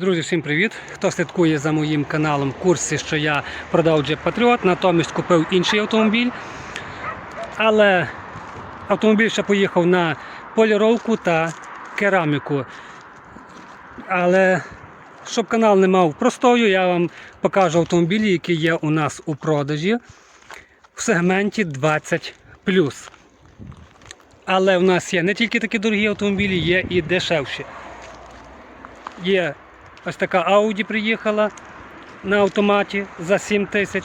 Друзі, всім привіт! Хто слідкує за моїм каналом в курсі, що я продав Jeep Patriot, натомість купив інший автомобіль. Але автомобіль ще поїхав на поліровку та кераміку. Але щоб канал не мав простою, я вам покажу автомобілі, які є у нас у продажі в сегменті 20. Але в нас є не тільки такі дорогі автомобілі, є і дешевші. Є ось така Audi приїхала на автоматі за 7 тисяч.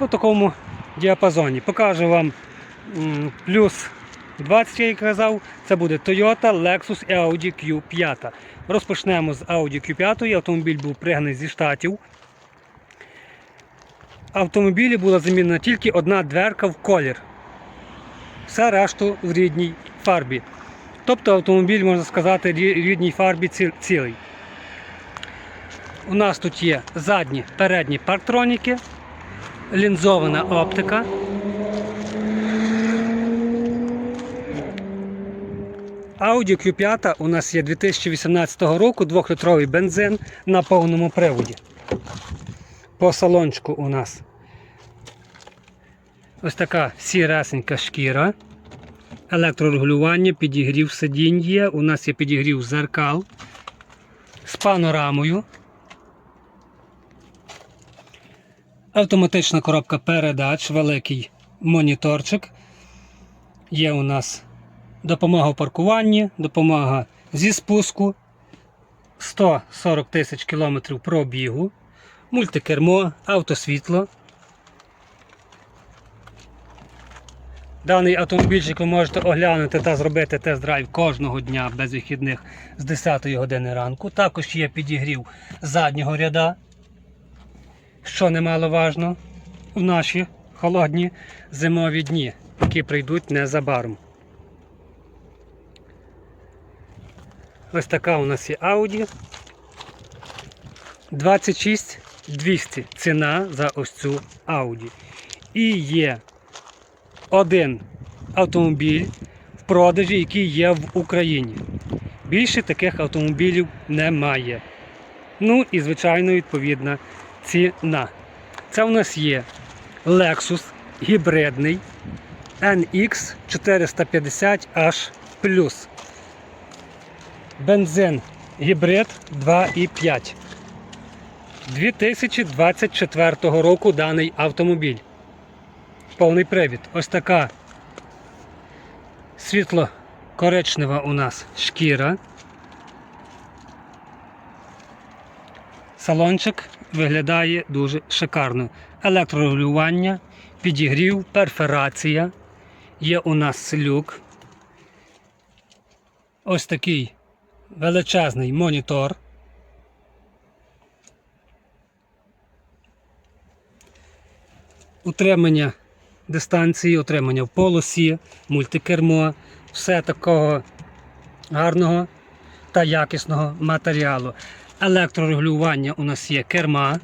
У такому діапазоні. Покажу вам плюс 20, як я казав, це буде Toyota, Lexus і Audi Q5. Розпочнемо з Audi Q5. Автомобіль був пригнаний зі штатів. Автомобілі була замінена тільки одна дверка в колір. Все решту в рідній фарбі. Тобто автомобіль, можна сказати, рі- рідній фарбі цілий. У нас тут є задні передні парктроніки, лінзована оптика. Audi Q5 у нас є 2018 року 2-літровий бензин на повному приводі. По салончику у нас ось така сіресенька шкіра електрорегулювання, підігрів сидінь є. У нас є підігрів зеркал з панорамою. Автоматична коробка передач, великий моніторчик. Є у нас допомога в паркуванні, допомога зі спуску. 140 тисяч кілометрів пробігу, мультикермо, автосвітло. Даний автомобільчик ви можете оглянути та зробити тест-драйв кожного дня без вихідних з 10 години ранку. Також є підігрів заднього ряда, що немаловажно в наші холодні зимові дні, які прийдуть незабаром. Ось така у нас є Audi. 26 200 ціна за ось цю Audi. І є один автомобіль в продажі, який є в Україні. Більше таких автомобілів немає. Ну і, звичайно, відповідна ціна. Це у нас є Lexus гібридний NX 450H. Бензин гібрид 2,5. 2024 року даний автомобіль повний привід. Ось така світло-коричнева у нас шкіра. Салончик виглядає дуже шикарно. Електрорегулювання, підігрів, перфорація. Є у нас люк. Ось такий величезний монітор. Утримання дистанції, отримання в полосі, мультикермо, все такого гарного та якісного матеріалу. Електрорегулювання у нас є керма.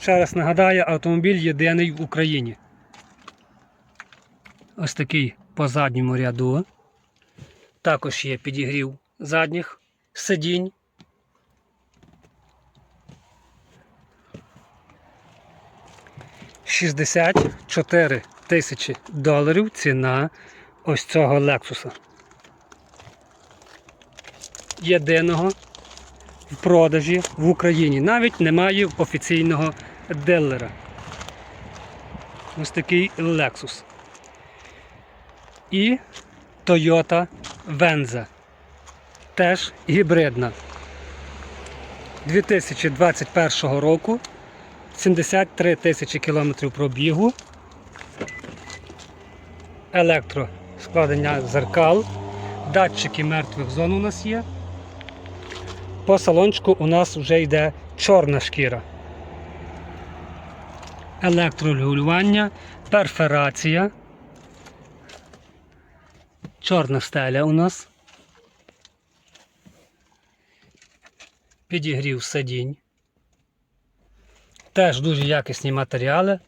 Ще раз нагадаю, автомобіль єдиний в Україні. Ось такий по задньому ряду. Також є підігрів задніх сидінь. Шістдесят чотири тисячі доларів ціна ось цього Лексуса. Єдиного в продажі в Україні. Навіть немає офіційного дилера. Ось такий Lexus. І Toyota Venza теж гібридна. 2021 року 73 тисячі кілометрів пробігу. Електроскладення зеркал, датчики мертвих зон у нас є. По салончику у нас вже йде чорна шкіра. Електрорегулювання, перфорація. Чорна стеля у нас. підігрів сидінь. Теж дуже якісні матеріали.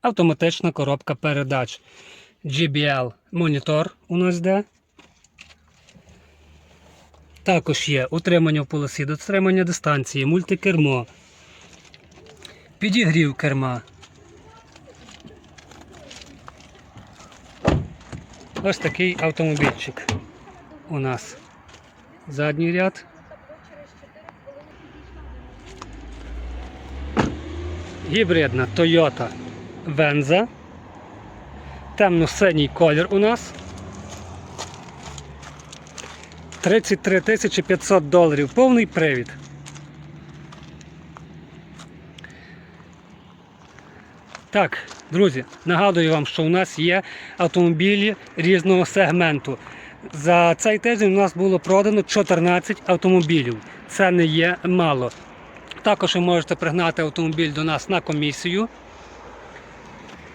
автоматична коробка передач. GBL монітор у нас йде. Також є утримання в полосі, дотримання дистанції, мультикермо, підігрів керма. Ось такий автомобільчик у нас. Задній ряд. Гібридна Toyota Venza. Темно-синій колір у нас. 33 тисячі 500 доларів. Повний привід. Так, друзі, нагадую вам, що у нас є автомобілі різного сегменту. За цей тиждень у нас було продано 14 автомобілів. Це не є мало. Також ви можете пригнати автомобіль до нас на комісію.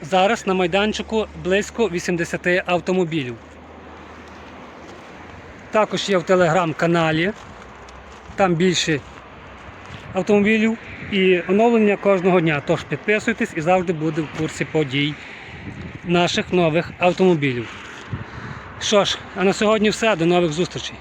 Зараз на майданчику близько 80 автомобілів. Також є в телеграм-каналі. Там більше автомобілів і оновлення кожного дня. Тож підписуйтесь і завжди буде в курсі подій наших нових автомобілів. Що ж, а на сьогодні все. До нових зустрічей.